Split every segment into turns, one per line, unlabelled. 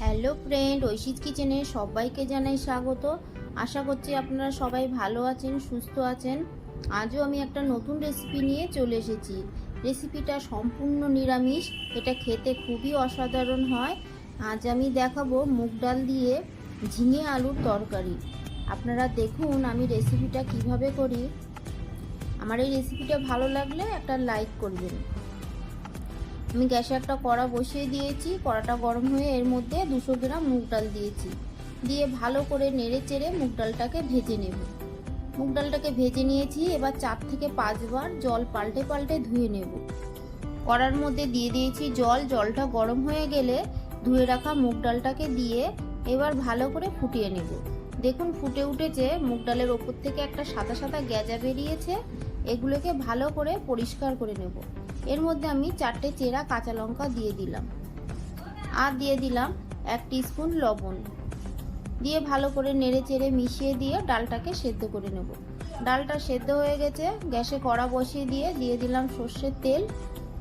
Hello friend ঐশিস কিচেনে সবাইকে জানাই স্বাগত। আশা করছি আপনারা সবাই ভালো আছেন, সুস্থ আছেন। আজও আমি একটা নতুন রেসিপি নিয়ে চলে এসেছি। রেসিপিটা সম্পূর্ণ নিরামিষ, এটা খেতে খুবই অসাধারণ হয়। আজ আমি দেখাবো মুগ ডাল দিয়ে ঝিঙে আলুর তরকারি। আপনারা দেখুন আমি রেসিপিটা কীভাবে করি। আমার এই রেসিপিটা ভালো লাগলে একটা লাইক করবেন। আমি গ্যাসে একটা কড়া বসিয়ে দিয়েছি। কড়াটা গরম হয়ে এর মধ্যে দুশো গ্রাম মুগ ডাল দিয়েছি। দিয়ে ভালো করে নেড়ে চেড়ে মুগ ডালটাকে ভেজে নেব। মুগ ডালটাকে ভেজে নিয়েছি, এবার চার থেকে পাঁচবার জল পাল্টে পাল্টে ধুয়ে নেব। কড়ার মধ্যে দিয়ে দিয়েছি জল। জলটা গরম হয়ে গেলে ধুয়ে রাখা মুগ ডালটাকে দিয়ে এবার ভালো করে ফুটিয়ে নেব। দেখুন ফুটে উঠেছে। মুগ ডালের ওপর থেকে একটা সাদা সাদা গ্যাজা বেরিয়েছে। এগুলোকে ভালো করে পরিষ্কার করে নেব। এর মধ্যে আমি চারটে চেরা কাঁচা লঙ্কা দিয়ে দিলাম। আর দিয়ে দিলাম এক স্পুন লবণ। দিয়ে ভালো করে নেড়ে চেড়ে মিশিয়ে দিয়ে ডালটাকে সেদ্ধ করে নেব। ডালটা সেদ্ধ হয়ে গেছে, গ্যাসে কড়া বসিয়ে দিয়ে দিয়ে দিলাম সর্ষের তেল।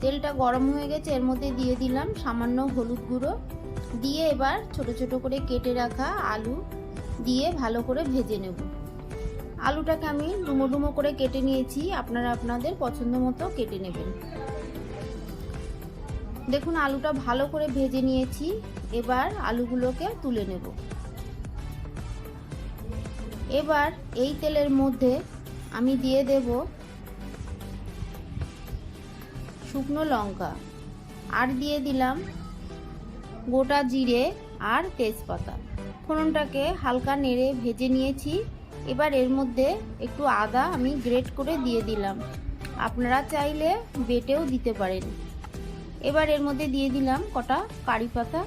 তেলটা গরম হয়ে গেছে, এর মধ্যে দিয়ে দিলাম সামান্য হলুদ গুঁড়ো। দিয়ে এবার ছোট ছোট করে কেটে রাখা আলু দিয়ে ভালো করে ভেজে নেব। আলুটাকে আমি ডুমো ডুমো করে কেটে নিয়েছি, আপনারা আপনাদের পছন্দ মতো কেটে নেবেন। দেখুন, আলুটা ভালো করে ভেজে নিয়েছি। এবার আলুগুলোকে তুলে নেব। এবার এই তেলের মধ্যে আমি দিয়ে দেব শুকনো লঙ্কা। আর দিয়ে দিলাম গোটা জিরে আর তেজপাতা। ফোড়নটাকে হালকা নেড়ে ভেজে নিয়েছি। এবার এর মধ্যে একটু আদা আমি গ্রেট করে দিয়ে দিলাম। আপনারা চাইলে বেটেও দিতে পারেন। এবার এর মধ্যে দিয়ে দিলাম কটা কারি পাতা।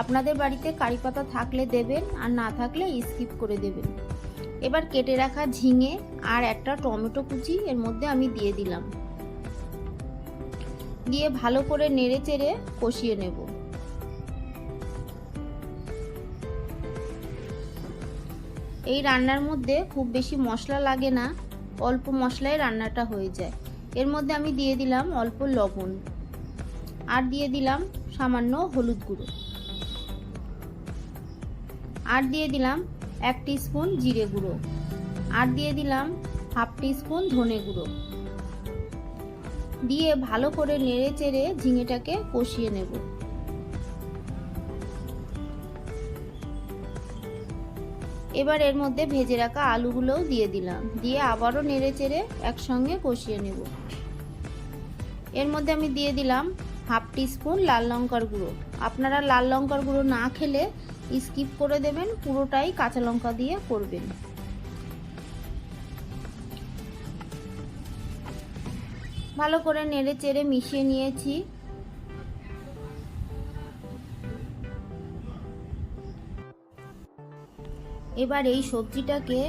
আপনাদের বাড়িতে কারি পাতা থাকলে দেবেন, আর না থাকলে স্কিপ করে দেবেন। এবার কেটে রাখা ঝিঙে আর একটা টমেটো কুচি এর মধ্যে আমি দিয়ে দিলাম। দিয়ে ভালো করে নেড়ে চেড়ে কষিয়ে নেব। এই রান্নার মধ্যে খুব বেশি মশলা লাগে না, অল্প মশলায় রান্নাটা হয়ে যায়। এর মধ্যে আমি দিয়ে দিলাম অল্প লবণ। আর দিয়ে দিলাম সামান্য হলুদ গুঁড়ো। আর দিয়ে দিলাম এক স্পুন জিরে গুঁড়ো। আর দিয়ে দিলাম হাফ স্পুন ধনে গুঁড়ো। দিয়ে ভালো করে নেড়ে চেড়ে ঝিঙেটাকে কষিয়ে নেব। এবার এর মধ্যে ভেজে রাখা আলুগুলোও দিয়ে দিলাম। দিয়ে আবারও নেড়ে চেড়ে একসঙ্গে কষিয়ে নেব। এর মধ্যে আমি দিয়ে দিলাম হাফ স্পুন লাল লঙ্কার গুঁড়ো। আপনারা লাল লঙ্কার গুঁড়ো না খেলে স্কিপ করে দেবেন, পুরোটাই কাঁচা লঙ্কা দিয়ে করবেন। ভালো করে নেড়ে চেড়ে মিশিয়ে নিয়েছি। এবার এই সবজিটাকে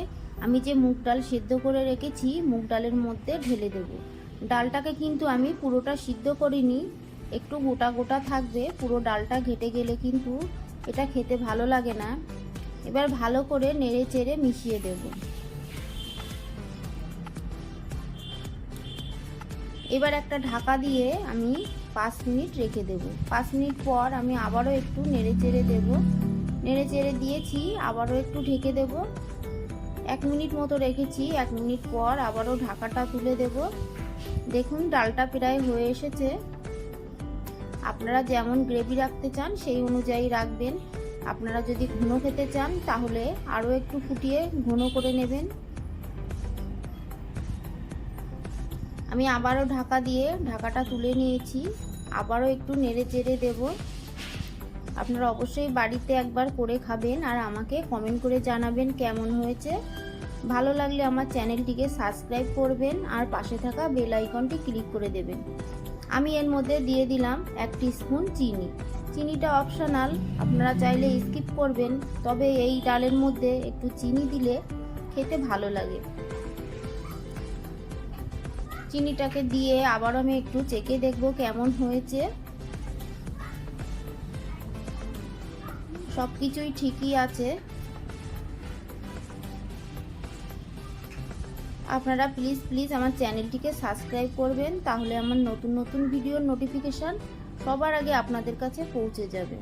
আমি যে মুগ ডাল সেদ্ধ করে রেখেছি, মুগ ডালের মধ্যে ঢেলে দেব। ডালটাকে কিন্তু আমি পুরোটা সিদ্ধ করিনি। একটু গোটা গোটা থাকবে, পুরো ডালটা ঘেটে গেলে কিন্তু এটা খেতে ভালো লাগে না। এবার ভালো করে নেড়ে চেড়ে মিশিয়ে দেব। এবার একটা ঢাকা দিয়ে আমি পাঁচ মিনিট রেখে দেব। পাঁচ মিনিট পর আমি আবারও একটু নেড়ে চেড়ে দেব। নেড়ে চেড়ে দিয়েছি, আবারও একটু ঢেকে দেব। এক মিনিট মতো রেখেছি, এক মিনিট পর আবারও ঢাকাটা তুলে দেব। দেখুন, ডালটা প্রায় হয়ে এসেছে। আপনারা যেমন গ্রেভি রাখতে চান, সেই অনুযায়ী রাখবেন। আপনারা যদি ঘন খেতে চান, তাহলে আরও একটু ফুটিয়ে ঘন করে নেবেন। আমি আবারও ঢাকা দিয়ে ঢাকাটা তুলে নিয়েছি। আবারও একটু নেড়ে চেড়ে দেব। আপনারা অবশ্যই বাড়িতে একবার করে খাবেন আর আমাকে কমেন্ট করে জানাবেন কেমন হয়েছে। ভালো লাগলে আমার চ্যানেলটিকে সাবস্ক্রাইব করবেন আর পাশে থাকা বেল আইকনটি ক্লিক করে দেবেন। আমি এর মধ্যে দিয়ে দিলাম এক স্পুন চিনি। চিনিটা অপশনাল, আপনারা চাইলে স্কিপ করবেন, তবে এই ডালের মধ্যে একটু চিনি দিলে খেতে ভালো লাগে। চিনিটাকে দিয়ে আবার আমি একটু চেকে দেখব কেমন হয়েছে। সব কিছুই ঠিকই আছে। আপনারা প্লিজ প্লিজ আমার চ্যানেলটিকে সাবস্ক্রাইব করবেন, তাহলে আমার নতুন নতুন ভিডিওর নোটিফিকেশান সবার আগে আপনাদের কাছে পৌঁছে যাবে।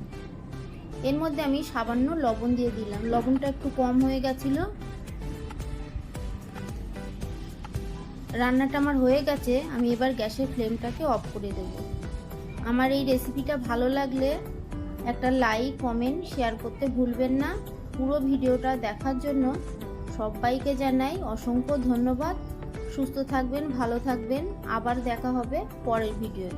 এর মধ্যে আমি সামান্য লবণ দিয়ে দিলাম। লবণটা একটু কম হয়ে গেছিল। রান্নাটা আমার হয়ে গেছে, আমি এবার গ্যাসের ফ্লেমটাকে অফ করে দেব। আমার এই রেসিপিটা ভালো লাগলে একটা লাইক কমেন্ট শেয়ার করতে ভুলবেন না। পুরো ভিডিওটা দেখার জন্য সবাইকে জানাই অসংখ্য ধন্যবাদ। সুস্থ থাকবেন ভালো থাকবেন। আবার দেখা হবে পরের ভিডিওয়।